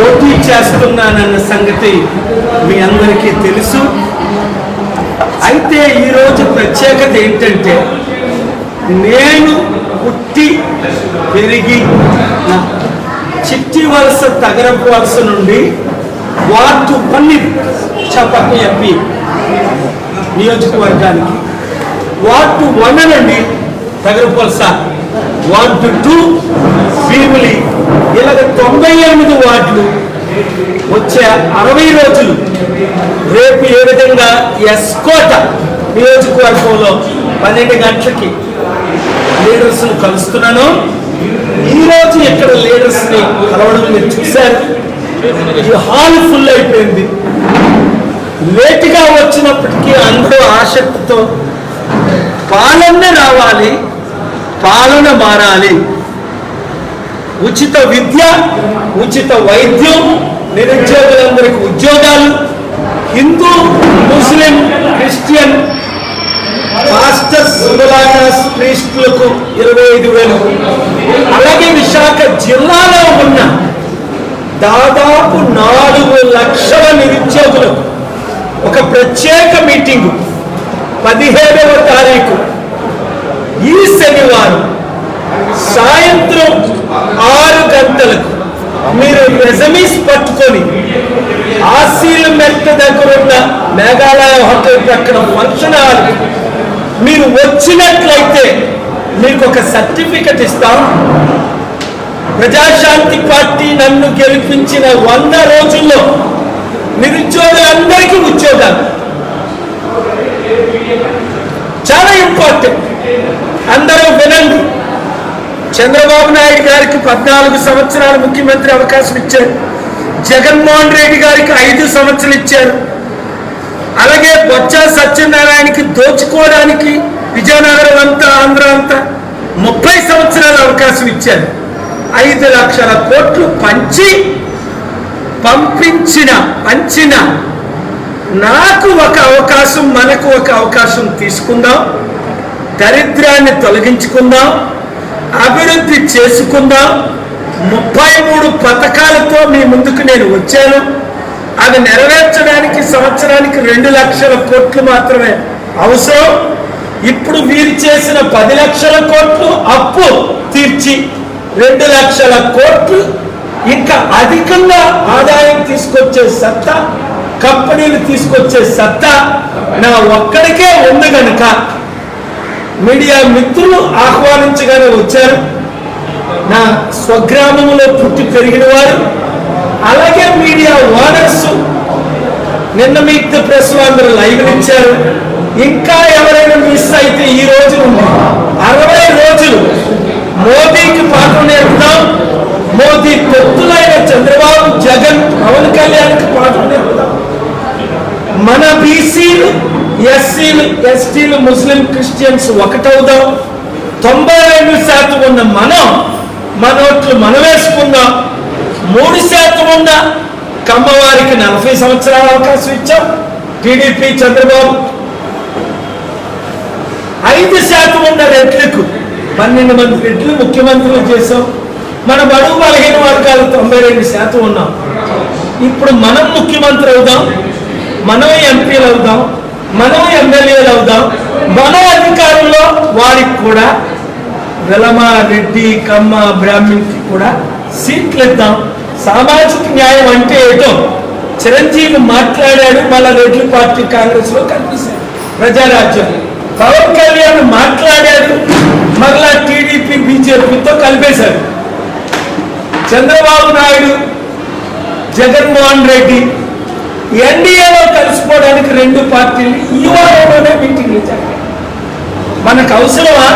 పోటీ చేస్తున్నానన్న సంగతి మీ అందరికీ తెలుసు. అయితే ఈరోజు ప్రత్యేకత ఏంటంటే నేను పుట్టి పెరిగి చిట్టి వలస తగరపు వలస నుండి వార్డు పన్ని చపక ఎంపీ నియోజకవర్గానికి వార్డు వన్ నుండి తగరపు వలస వార్డు టూ భీమిలి ఇలాగ తొంభై ఎనిమిది వార్డులు వచ్చే అరవై రోజులు. రేపు ఏ విధంగా ఎస్కోట నియోజకవర్గంలో పన్నెండు గంటలకి లీడర్స్ను కలుస్తున్నాను ఈ రోజు ఇక్కడ లీడర్స్ని కలవడం మీరు చూశారు. ఈ హాల్ ఫుల్ అయిపోయింది. లేటుగా వచ్చినప్పటికీ అందరూ ఆసక్తితో పాలన రావాలి. పాలన మారాలి. ఉచిత విద్య ఉచిత వైద్యం నిరుద్యోగులందరికీ ఉద్యోగాలు హిందూ ముస్లిం క్రిస్టియన్ మాస్టర్స్ సుబలానాస్ ప్రీస్టులకు ఇరవై ఐదు వేలు. అలాగే విశాఖ జిల్లాలో ఉన్న దాదాపు నాలుగు లక్షల నిరుద్యోగులకు ఒక ప్రత్యేక మీటింగు పదిహేడవ తారీఖు. ఈ శనివారం సాయంత్రం ఆరు గంటలకు మీరు రెజమీస్ పట్టుకొని ఆశీల మెట్ట దగ్గర ఉన్న మేఘాలయ హోటల్ ప్రక్కన ఫంక్షన్ హాల్ మీరు వచ్చినట్లయితే మీకు ఒక సర్టిఫికెట్ ఇస్తాం. ప్రజాశాంతి పార్టీ నన్ను గెలిపించిన వంద రోజుల్లో నిరుద్యోగులందరికీ ఉద్యోగాలు. చాలా ఇంపార్టెంట్. అందరూ వినండి. చంద్రబాబు నాయుడు గారికి పద్నాలుగు సంవత్సరాలు ముఖ్యమంత్రి అవకాశం ఇచ్చారు. జగన్మోహన్ రెడ్డి గారికి ఐదు సంవత్సరాలు ఇచ్చారు. అలాగే బొత్స సత్యనారాయణకి దోచుకోవడానికి విజయనగరం అంతా ఆంధ్ర అంతా ముప్పై సంవత్సరాల అవకాశం ఇచ్చారు. ఐదు లక్షల కోట్లు పంచి పంపించిన పంచిన. నాకు ఒక అవకాశం మనకు ఒక అవకాశం తీసుకుందాం. దరిద్రాన్ని తొలగించుకుందాం అభివృద్ధి చేసుకుందాం. ముప్పై మూడు పథకాలతో మీ ముందుకు నేను వచ్చాను. అది నెరవేర్చడానికి సంవత్సరానికి రెండు లక్షల కోట్లు మాత్రమే అవసరం. ఇప్పుడు వీరు చేసిన పది లక్షల కోట్లు అప్పు తీర్చి రెండు లక్షల కోట్లు ఇంకా అధికంగా ఆదాయం తీసుకొచ్చే సత్తా కంపెనీలు తీసుకొచ్చే సత్తా నా ఒక్కడికే ఉంది కనుక మీడియా మిత్రులు ఆహ్వానించగానే వచ్చారు. నా స్వగ్రామంలో పుట్టి పెరిగిన వారు అలాగే మీడియా ఓనర్స్ నిన్న మీకు ప్రెస్ అందరూ లైవ్ ఇచ్చారు. ఇంకా ఎవరైనా మిస్ అయితే ఈ రోజు అరవై రోజులు మోదీకి పాఠం నేర్పుదాం మోదీ తొత్తులైన చంద్రబాబు జగన్ పవన్ కళ్యాణ్కి పాఠం నేర్పుదాం మన బీసీలు ఎస్సీలు ఎస్టీలు ముస్లిం క్రిస్టియన్స్ ఒకటవుదాం. తొంభై రెండు శాతం ఉన్న మనం మన ఓట్లు మూడు శాతం ఉన్న కమ్మవారికి నలభై సంవత్సరాల అవకాశం ఇచ్చాం. టీడీపీ చంద్రబాబు. ఐదు శాతం ఉన్న రెడ్లకు పన్నెండు మంది రెడ్లు ముఖ్యమంత్రులు చేశాం. మన బడుగు బలహీన వర్గాలు తొంభై రెండు శాతం ఉన్నాం. ఇప్పుడు మనం ముఖ్యమంత్రి అవుదాం. మనం ఎంపీలు అవుదాం. మనం ఎమ్మెల్యేలు అవుదాం మన అధికారంలో వారికి కూడా వెలమ రెడ్డి కమ్మ బ్రాహ్మణ్కి కూడా సీట్లు ఇద్దాం సామాజిక న్యాయం అంటే ఏటో చిరంజీవి మాట్లాడాడు మళ్ళా రెడ్డి పార్టీ కాంగ్రెస్లో కనిపిస్తాడు. ప్రజారాజ్యం. పవన్ కళ్యాణ్ మాట్లాడాడు మళ్ళా టీడీపీ బీజేపీతో కలిపేశాడు. చంద్రబాబు నాయుడు జగన్మోహన్ రెడ్డి ఎన్డీఏలో కలిసి రెండు పార్టీలు ఈ వారంలోనే మీటింగ్లు జరిగాయి మనకు అవసరమా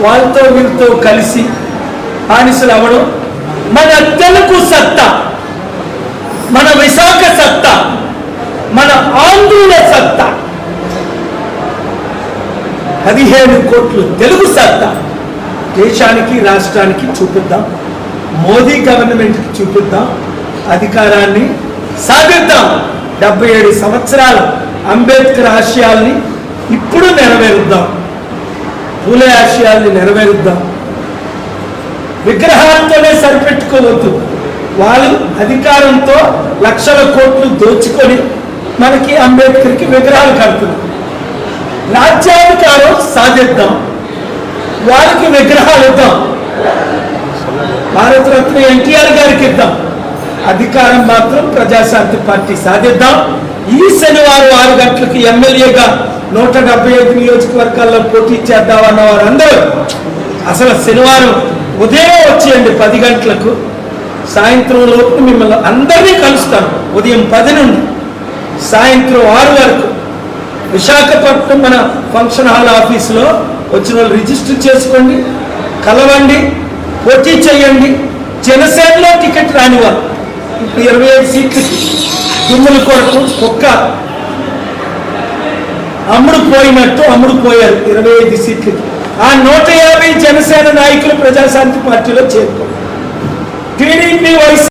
వాళ్ళతో వీళ్ళతో కలిసి బానిసలు అవ్వడం మన తెలుగు సత్తా మన విశాఖ సత్తా మన ఆంధ్రుల సత్తా. పదిహేను కోట్లు తెలుగు సత్తా. దేశానికి రాష్ట్రానికి చూపిద్దాం. మోదీ గవర్నమెంట్కి చూపిద్దాం. అధికారాన్ని సాధిద్దాం. డెబ్బై ఏడు సంవత్సరాలు అంబేద్కర్ ఆశయాల్ని ఇప్పుడు నెరవేరుద్దాం. పూలే ఆశయాల్ని నెరవేరుద్దాం. విగ్రహాలతోనే సరిపెట్టుకోవద్దు. వాళ్ళు అధికారంతో లక్షల కోట్లు దోచుకొని మనకి అంబేద్కర్కి విగ్రహాలు కడుతున్నారు. రాజ్యాధికారం సాధిద్దాం. వాళ్ళకి విగ్రహాలు ఇద్దాం. భారతరత్న ఎన్టీఆర్ గారికి ఇద్దాం. అధికారం మాత్రం ప్రజాశాంతి పార్టీ సాధిద్దాం. ఈ శనివారం ఆరు గంటలకు ఎమ్మెల్యేగా నూట డెబ్బై ఐదు నియోజకవర్గాల్లో పోటీ చేద్దామన్న వారందరూ అసలు శనివారం ఉదయం వచ్చేయండి పది గంటలకు. సాయంత్రం లోపు మిమ్మల్ని అందరినీ కలుస్తాను. ఉదయం పది నుండి సాయంత్రం ఆరు వరకు. విశాఖపట్నం మన ఫంక్షన్ హాల్ ఆఫీసులో వచ్చిన వాళ్ళు రిజిస్టర్ చేసుకోండి కలవండి పోటీ చేయండి. జనసేనలో టికెట్ రాని వాళ్ళు. ఇప్పుడు ఇరవై ఐదు సీట్లు. దుమ్ముల కొరకు కుక్క అమ్ముడు పోయినట్టు అమ్ముడు పోయారు. ఇరవై ఐదు సీట్లు. ఆ నూట యాభై జనసేన నాయకులు ప్రజాశాంతి పార్టీలో చేరుకోండి టీడీపీ వైసీ